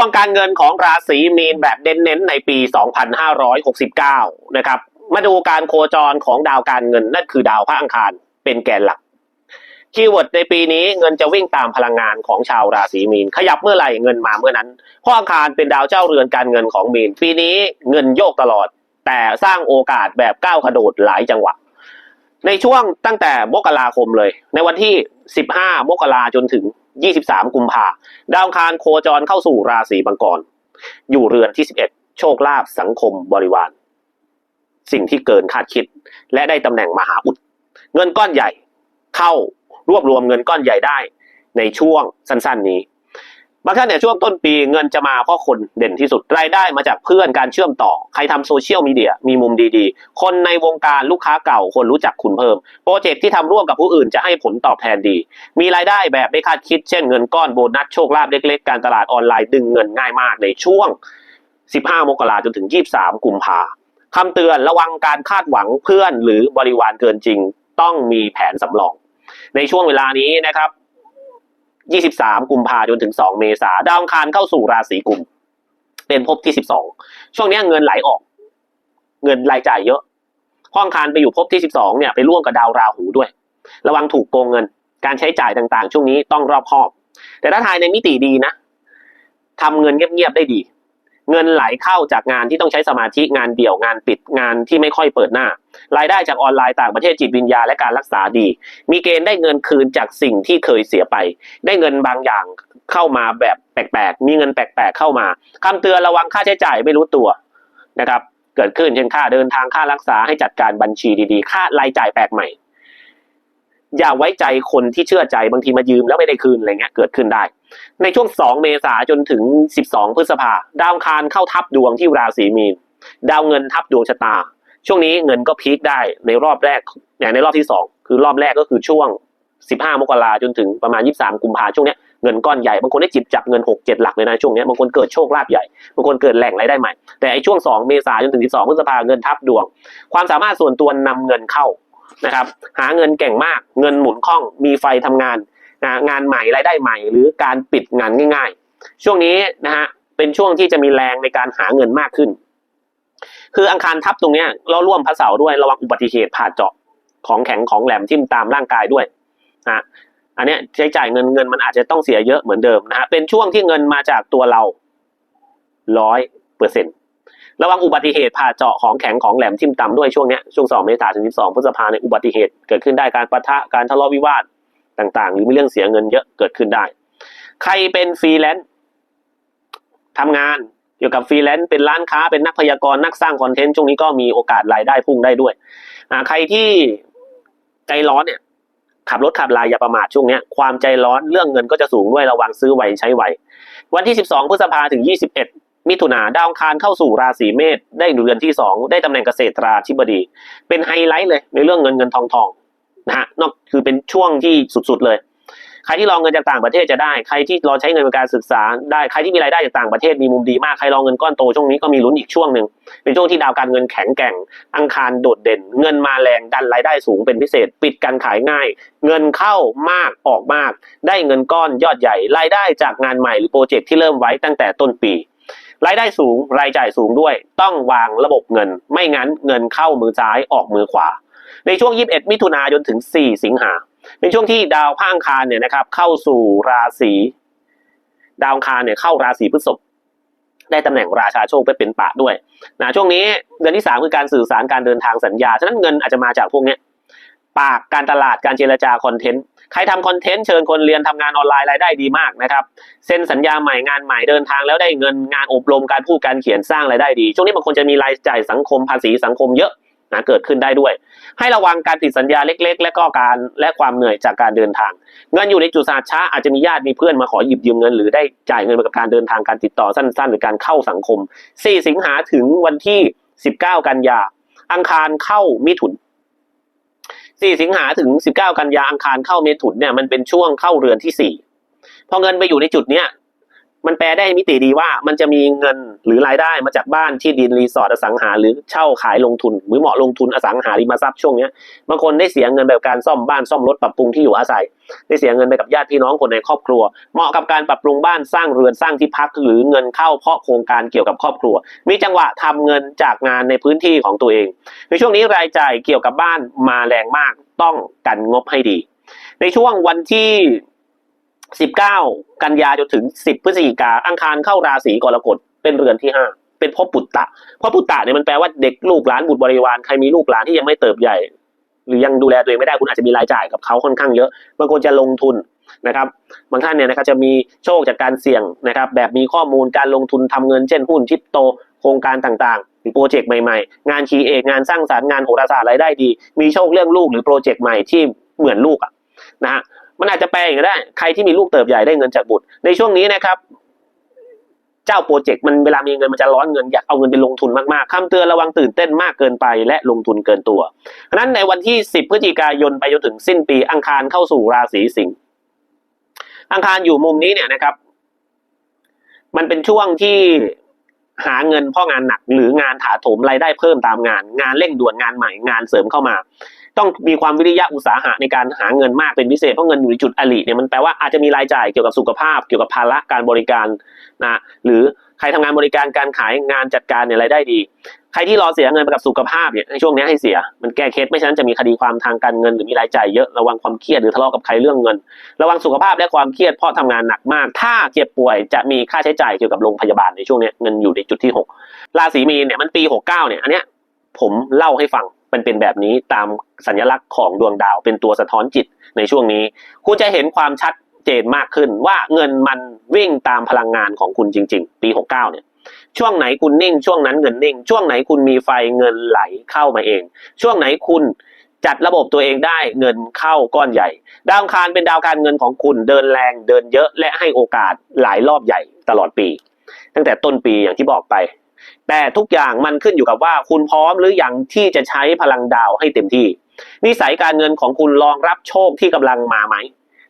วงการเงินของราศีมีนแบบเน้นๆในปี 2569 นะครับ มาดูการโคจรของดาวการเงินนั่นคือดาวพระอังคารเป็นแกนหลัก คีย์เวิร์ดในปีนี้เงินจะวิ่งตามพลังงานของชาวราศีมีน ขยับเมื่อไหร่เงินมาเมื่อนั้นพราะอังคารเป็นดาวเจ้าเรือนการเงินของมีน ปีนี้เงินโยกตลอด แต่สร้างโอกาสแบบก้าวกระโดดหลายจังหวะในช่วงตั้งแต่มกราคมเลย ในวันที่ 15 มกราจนถึง 23 กุมภาดาวคารโคจรเข้าสู่ราศีมังกร อยู่เรือนที่ 11 โชคลาภสังคมบริวาร สิ่งที่เกินคาดคิด และได้ตำแหน่งมหาอุด เงินก้อนใหญ่เข้ารวบรวมเงินก้อนใหญ่ได้ในช่วงสั้นๆนี้ บางท่านเนี่ยช่วงต้นปีเงินจะมาเพราะคนเด่นที่สุดรายได้มาจากเพื่อนการเชื่อมต่อ ใครทำโซเชียลมีเดียมีมุมดีๆ คนในวงการลูกค้าเก่าคนรู้จักคุณเพิ่ม โปรเจกต์ที่ทำร่วมกับผู้อื่นจะให้ผลตอบแทนดี มีรายได้แบบไม่คาดคิดเช่นเงินก้อนโบนัสโชคลาภเล็กๆ การตลาดออนไลน์ดึงเงินง่ายมากในช่วง 15 มกราจนถึง 23 กุมภาคำเตือนระวังการคาดหวังเพื่อนหรือบริวารเกินจริง ต้องมีแผนสำรอง ในช่วงเวลานี้นะครับ 23 กุมภาจนถึง 2 เมษาดาวอังคารเข้าสู่ราศีกุม เป็นภพที่ 12 ช่วงนี้เงินไหลออก เงินรายจ่ายเยอะเพราะอังคารไปอยู่ภพที่ 12 เนี่ยไปร่วมกับดาวราหูด้วย ระวังถูกโกงเงิน การใช้จ่ายต่างๆ ช่วงนี้ต้องรอบคอบ แต่ถ้าทายในมิติดีนะทำเงินเงียบๆได้ดี เงินไหลเข้าจากงานที่ต้องใช้สมาธิงานเดี่ยวงานปิดงานที่ไม่ค่อยเปิดหน้า รายได้จากออนไลน์ต่างประเทศจิตวิญญาและการรักษาดี มีเกณฑ์ได้เงินคืนจากสิ่งที่เคยเสียไป ได้เงินบางอย่างเข้ามาแบบแปลกๆ มีเงินแปลกๆเข้ามาคำเตือนระวังค่าใช้จ่ายไม่รู้ตัวนะครับเกิดขึ้นเช่นค่าเดินทางค่ารักษาให้จัดการบัญชีดีๆ ค่ารายจ่ายแปลกใหม่ อย่าไว้ใจคนที่เชื่อใจบางทีมายืมแล้วไม่ได้คืนอะไรเงี้ยเกิดขึ้นได้ ในช่วง 2 เมษาจนถึง 12 พฤษภาดาวคารเข้าทับดวงที่ราศีมีน ดาวเงินทับดวงชะตา ช่วงนี้เงินก็พีคได้ในรอบแรกอย่างในรอบที่ 2 คือรอบแรกก็คือช่วง 15 มกราจนถึงประมาณ 23 กุมภาช่วงนี้เงินก้อนใหญ่บางคนได้จิบจับเงิน 6 7 หลักเลยนะช่วงนี้บางคนเกิดโชคลาภใหญ่บางคนเกิดแหล่งรายได้ใหม่ แต่ไอ้ช่วง 2 เมษาจนถึง 12 พฤษภาเงินทับดวง ความสามารถส่วนตัวนำเงินเข้านะครับหาเงินเก่งมากเงินหมุนคล่องมีไฟทำงาน งานใหม่รายได้ใหม่ หรือการปิดงานง่าย ๆ ช่วงนี้นะฮะเป็นช่วงที่จะมีแรงในการหาเงินมากขึ้น คืออังคารทับตรงเนี้ยเราร่วมพระเสาด้วยระวังอุบัติเหตุผ่าเจาะของแข็งของแหลมทิ่มตามร่างกายด้วยนะอันนี้ใช้จ่ายเงินเงินมันอาจจะต้องเสียเยอะเหมือนเดิมนะฮะเป็นช่วงที่เงินมาจากตัวเราร้อยเปอร์เซ็นต์ระวังอุบัติเหตุผ่าเจาะของแข็งของแหลมทิ่มตามด้วยช่วงเนี้ยช่วงสองเมษายนถึงสิบสองพฤษภาในอุบัติเหตุเกิดขึ้นได้การปะทะการทะเลาะวิวาท ต่างๆ หรือมีเรื่องเสียเงินเยอะเกิดขึ้นได้ ใครเป็นฟรีแลนซ์ทำงานเกี่ยวกับฟรีแลนซ์เป็นร้านค้าเป็นนักพยากรณ์นักสร้างคอนเทนต์ช่วงนี้ก็มีโอกาสรายได้พุ่งได้ด้วยใครที่ใจร้อนเนี่ยขับรถขับลายอย่าประมาทช่วงนี้ความใจร้อนเรื่องเงินก็จะสูงด้วยระวังซื้อไวใช้ไววันที่ 12 พฤษภาถึง 21 มิถุนาดาวองคารเข้าสู่ราศีเมษได้เดือนที่ 2 ได้ตำแหน่งเกษตราธิบดี เป็นไฮไลท์เลยในเรื่องเงินเงินทองทอง นะฮะนอกคือเป็นช่วงที่สุดๆเลย ใครที่รองเงินจากต่างประเทศจะได้ ใครที่รอใช้เงินในการศึกษาได้ใครที่มีรายได้จากต่างประเทศมีมุมดีมากใครรองเงินก้อนโตช่วงนี้ก็มีลุ้นอีกช่วงหนึ่งเป็นช่วงที่ดาวการเงินแข็งแกร่ง อังคารโดดเด่น เงินมาแรงดันรายได้สูงเป็นพิเศษ ปิดการขายง่าย เงินเข้ามากออกมาก ได้เงินก้อนยอดใหญ่ รายได้จากงานใหม่หรือโปรเจกต์ที่เริ่มไว้ตั้งแต่ต้นปีรายได้สูงรายจ่ายสูงด้วย ต้องวางระบบเงิน ไม่งั้นเงินเข้ามือซ้ายออกมือขวา ในช่วง 21 มิถุนายนถึง 4 สิงหา เป็นช่วงที่ดาวพังคารเนี่ยนะครับ เข้าสู่ราศีดาวคารเนี่ยเข้าราศีพฤษภได้ตำแหน่งราชาโชคไปเป็นปะด้วยนะช่วงนี้เดือนที่สามคือการสื่อสารการเดินทางสัญญา ฉะนั้นเงินอาจจะมาจากพวกเนี้ยปากการตลาดการเจรจาคอนเทนต์ใครทำคอนเทนต์เชิญคนเรียนทำงานออนไลน์รายได้ดีมากนะครับเซ็นสัญญาใหม่งานใหม่เดินทางแล้วได้เงินงานอบรมการพูดการเขียนสร้างรายได้ดี ช่วงนี้บางคนจะมีรายจ่ายสังคมภาษีสังคมเยอะ นะเกิดขึ้นได้ด้วย ให้ระวังการผิดสัญญาเล็ก ๆ และก็การและความเหนื่อยจากการเดินทาง เงินอยู่ในจุดสาช้าอาจจะมีญาติมีเพื่อนมาขอหยิบยืมเงิน หรือได้จ่ายเงินไปกับการเดินทางการติดต่อสั้น ๆ หรือการเข้าสังคม 4 สิงหาถึงวันที่ 19 กันยา อังคารเข้ามิถุน 4 สิงหาถึง 19 กันยาอังคารเข้าเมถุนเนี่ยมันเป็นช่วงเข้าเรือนที่4พอเงินไปอยู่ในจุดเนี้ย มันแปลได้มิติดีว่ามันจะมีเงินหรือรายได้มาจากบ้านที่ดินรีสอร์ทอสังหา หรือเช่าขายลงทุน หรือเหมาะลงทุนอสังหาริมทรัพย์ช่วงเนี้ยบางคนได้เสียเงินแบบการซ่อมบ้านซ่อมรถปรับปรุงที่อยู่อาศัย ได้เสียเงินไปกับญาติพี่น้องคนในครอบครัว เหมาะกับการปรับปรุงบ้านสร้างเรือนสร้างที่พักหรือเงินเข้าเพราะโครงการเกี่ยวกับครอบครัว มีจังหวะทำเงินจากงานในพื้นที่ของตัวเอง ในช่วงนี้รายจ่ายเกี่ยวกับบ้านมาแรงมากต้องกันงบให้ดี ในช่วงวันที่ 19 กันยาจนถึง 10 พฤศจิกาอังคารเข้าราศีกรกฎเป็นเรือนที่ 5 เป็นพ่อปุตตะพ่อปุตตะเนี่ยมันแปลว่าเด็กลูกหลานบุตรบริวารใครมีลูกหลานที่ยังไม่เติบใหญ่ หรือยังดูแลตัวเองไม่ได้คุณอาจจะมีรายจ่ายกับเขาค่อนข้างเยอะบางคนจะลงทุนนะครับบางท่านเนี่ยนะครับจะมีโชคจากการเสี่ยงนะครับแบบมีข้อมูลการลงทุนทำเงินเช่นหุ้นคริปโตโครงการต่างๆ หรือโปรเจกต์ใหม่ๆ งานคีเอกงานสร้างสรรค์งานโหราศาสตร์รายได้ดี มีโชคเรื่องลูกหรือโปรเจกต์ใหม่ที่เหมือนลูกอะนะฮะ มันอาจจะแปลอย่างนี้ก็ได้ ใครที่มีลูกเติบใหญ่ได้เงินจากบุตร ในช่วงนี้นะครับ เจ้าโปรเจกต์มันเวลามีเงินมันจะร้อนเงินอยากเอาเงินไปลงทุนมากๆคำเตือนระวังตื่นเต้นมากเกินไปและลงทุนเกินตัวเพราะนั้นในวันที่ 10พฤศจิกายนไปจนถึงสิ้นปีอังคารเข้าสู่ราศีสิงห์อังคารอยู่มุมนี้เนี่ยนะครับ มันเป็นช่วงที่หาเงินเพ่องานหนักหรืองานถาโถมรายได้เพิ่มตามงาน งานเร่งด่วนงานใหม่งานเสริมเข้ามา ต้องมีความวิริยะอุตสาหะในการหาเงินมากเป็นพิเศษเพราะเงินอยู่ในจุดอลิเนี่ยมันแปลว่าอาจจะมีรายจ่ายเกี่ยวกับสุขภาพ เกี่ยวกับภาระการบริการนะหรือใครทำงานบริการการขายงานจัดการเนี่ยรายได้ดี ใครที่รอเสียเงินไปกับสุขภาพเนี่ยในช่วงนี้ให้เสีย มันแก้เคล็ดไม่ฉะนั้นจะมีคดีความทางการเงินหรือมีรายจ่ายเยอะระวังความเครียดหรือทะเลาะกับใครเรื่องเงิน ระวังสุขภาพและความเครียดเพราะทำงานหนักมาก ถ้าเจ็บป่วยจะมีค่าใช้จ่ายเกี่ยวกับโรงพยาบาลในช่วงนี้เงินอยู่ในจุดที่หกราศีมีนเนี่ยมันปีหกเก้าเนี่ยอันเนี้ยผมเล่าให้ฟัง มันเป็นแบบนี้ตามสัญลักษณ์ของดวงดาวเป็นตัวสะท้อนจิตในช่วงนี้ คุณจะเห็นความชัดเจนมากขึ้นว่าเงินมันวิ่งตามพลังงานของคุณจริง ๆ ปีหกเก้าเนี่ย ช่วงไหนคุณนิ่ง ช่วงนั้นเงินนิ่ง ช่วงไหนคุณมีไฟเงินไหลเข้ามาเอง ช่วงไหนคุณจัดระบบตัวเองได้เงินเข้าก้อนใหญ่ ดาวคารเป็นดาวการเงินของคุณเดินแรงเดินเยอะและให้โอกาสหลายรอบใหญ่ตลอดปี ตั้งแต่ต้นปีอย่างที่บอกไป แต่ทุกอย่างมันขึ้นอยู่กับว่าคุณพร้อมหรือยังที่จะใช้พลังดาวให้เต็มที่ นิสัยการเงินของคุณรองรับโชคที่กำลังมาไหม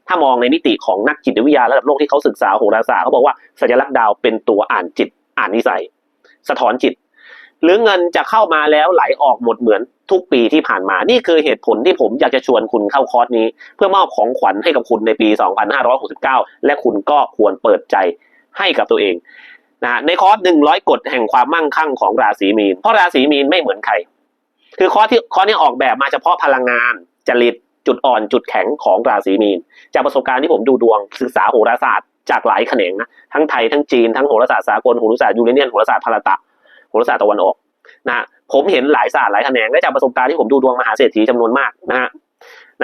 ถ้ามองในมิติของนักจิตวิทยาระดับโลกที่เขาศึกษาโหราศาสตร์เขาบอกว่าสัญลักษณ์ดาวเป็นตัวอ่านจิต อ่านนิสัย สะท้อนจิต หรือเงินจะเข้ามาแล้วไหลออกหมดเหมือนทุกปีที่ผ่านมา นี่คือเหตุผลที่ผมอยากจะชวนคุณเข้าคอร์สนี้ เพื่อมอบของขวัญให้กับคุณในปี 2569 และคุณก็ควรเปิดใจให้กับตัวเอง นะในคอร์ส100กฎแห่งความมั่งคั่งของราศีมีน เพราะราศีมีนไม่เหมือนใคร คือคอร์สที่คอร์สนี้ออกแบบมาเฉพาะพลังงาน จริตจุดอ่อนจุดแข็งของราศีมีน จากประสบการณ์ที่ผมดูดวงศึกษาโหราศาสตร์จากหลายแขนงนะทั้งไทยทั้งจีนทั้งโหราศาสตร์สากลโหราศาสตร์ยูเรเนียนโหราศาสตร์พาราตะโหราศาสตร์ตะวันออกนะผมเห็นหลายศาสตร์หลายแขนงและจากประสบการณ์ที่ผมดูดวงมหาเศรษฐีจำนวนมากนะฮะ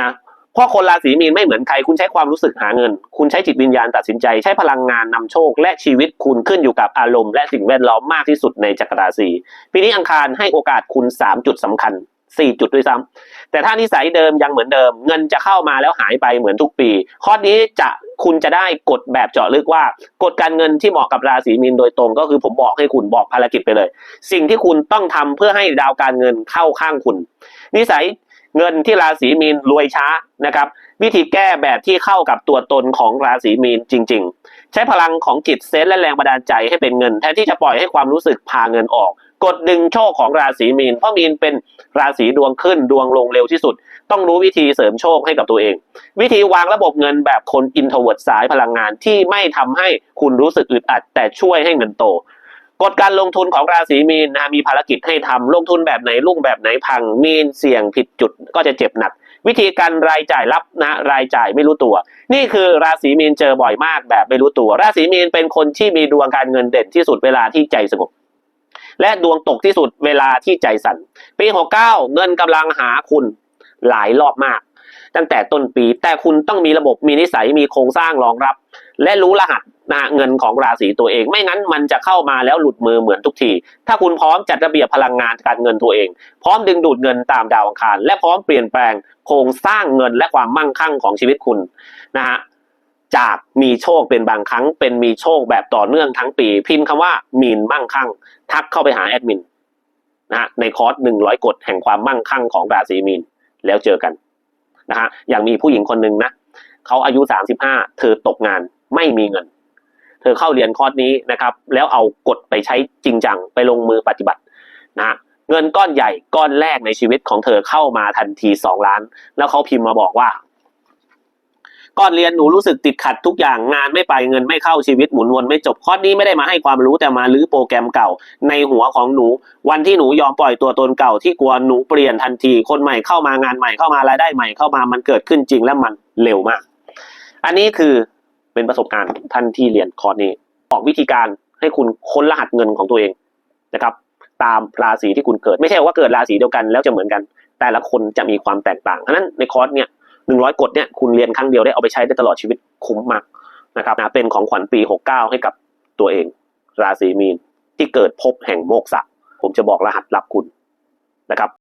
นะ เพราะคนราศีมีนไม่เหมือนใครคุณใช้ความรู้สึกหาเงิน คุณใช้จิตวิญญาณตัดสินใจ ใช้พลังงานนำโชค และชีวิตคุณขึ้นอยู่กับอารมณ์และสิ่งแวดล้อมมากที่สุดในจักรราศีปีนี้อังคารให้โอกาสคุณสามจุดสำคัญสี่จุดด้วยซ้ำแต่ถ้านิสัยเดิมยังเหมือนเดิม เงินจะเข้ามาแล้วหายไปเหมือนทุกปี ข้อนี้จะคุณจะได้กฎแบบเจาะลึกว่ากฎการเงินที่เหมาะกับราศีมีนโดยตรงก็คือผมบอกให้คุณบอกภารกิจไปเลย สิ่งที่คุณต้องทำเพื่อให้ดาวการเงินเข้าข้างคุณ นิสัย เงินที่ราศีมีนรวยช้านะครับ วิธีแก้แบบที่เข้ากับตัวตนของราศีมีนจริง ๆ ใช้พลังของจิตเซนและแรงบันดาลใจให้เป็นเงินแทนที่จะปล่อยให้ความรู้สึกพาเงินออก กดดึงโชคของราศีมีน เพราะมีนเป็นราศีดวงขึ้นดวงลงเร็วที่สุด ต้องรู้วิธีเสริมโชคให้กับตัวเอง วิธีวางระบบเงินแบบคนอินโทรเวิร์ดสายพลังงานที่ไม่ทำให้คุณรู้สึกอึดอัด แต่ช่วยให้เงินโต กฎการลงทุนของราศีมีนนะมีภารกิจให้ทำลงทุนแบบไหนลุ่งแบบไหนพังมีนเสี่ยงผิดจุดก็จะเจ็บหนัก วิธีการรายจ่ายรับนะรายจ่ายไม่รู้ตัว นี่คือราศีมีนเจอบ่อยมากแบบไม่รู้ตัว ราศีมีนเป็นคนที่มีดวงการเงินเด่นที่สุดเวลาที่ใจสงบและดวงตกที่สุดเวลาที่ใจสั่นปี 69 เงินกำลังหาคุณหลายรอบมาก ตั้งแต่ต้นปี แต่คุณต้องมีระบบมีนิสัยมีโครงสร้างรองรับ และรู้รหัสนะเงินของราศีตัวเอง ไม่งั้นมันจะเข้ามาแล้วหลุดมือเหมือนทุกที ถ้าคุณพร้อมจัดระเบียบพลังงานการเงินตัวเอง พร้อมดึงดูดเงินตามดาวอังคาร และพร้อมเปลี่ยนแปลงโครงสร้างเงินและความมั่งคั่งของชีวิตคุณนะฮะจากมีโชคเป็นบางครั้ง เป็นมีโชคแบบต่อเนื่องทั้งปี พิมพ์คำว่ามีนมั่งคั่ง ทักเข้าไปหาแอดมินนะฮะในคอร์สหนึ่งร้อยกฎแห่งความมั่งคั่งของราศีมีนแล้วเจอกัน นะฮะอย่างมีผู้หญิงคนหนึ่งนะเขาอายุสามสิบห้าเธอตกงานไม่มีเงิน เธอเข้าเรียนคอร์สนี้นะครับ แล้วเอากฎไปใช้จริงจังไปลงมือปฏิบัตินะเงินก้อนใหญ่ก้อนแรกในชีวิตของเธอเข้ามาทันทีสองล้าน แล้วเขาพิมพ์มาบอกว่า ก่อนเรียนหนูรู้สึกติดขัดทุกอย่างงานไม่ไปเงินไม่เข้าชีวิตหมุนวนไม่จบคอร์สนี้ไม่ได้มาให้ความรู้แต่มาลื้อโปรแกรมเก่า ในหัวของหนู วันที่หนูยอมปล่อยตัวตนเก่าที่กลัวหนูเปลี่ยนทันที คนใหม่เข้ามางานใหม่เข้ามารายได้ใหม่เข้ามามันเกิดขึ้นจริงและมันเร็วมาก อันนี้คือเป็นประสบการณ์ท่านที่เรียนคอร์สนี้ออกวิธีการให้คุณค้นรหัสเงินของตัวเองนะครับ ตามราศีที่คุณเกิด ไม่ใช่ว่าเกิดราศีเดียวกันแล้วจะเหมือนกัน แต่ละคนจะมีความแตกต่างเพราะฉะนั้นในคอร์สเนี่ย หนึ่งร้อยกฎเนี่ยคุณเรียนครั้งเดียวได้เอาไปใช้ได้ตลอดชีวิตคุ้มมากนะครับนะเป็นของขวัญปีหกเก้าให้กับตัวเอง ราศีมีนที่เกิดภพแห่งโมกษะผมจะบอกรหัสลับคุณนะครับ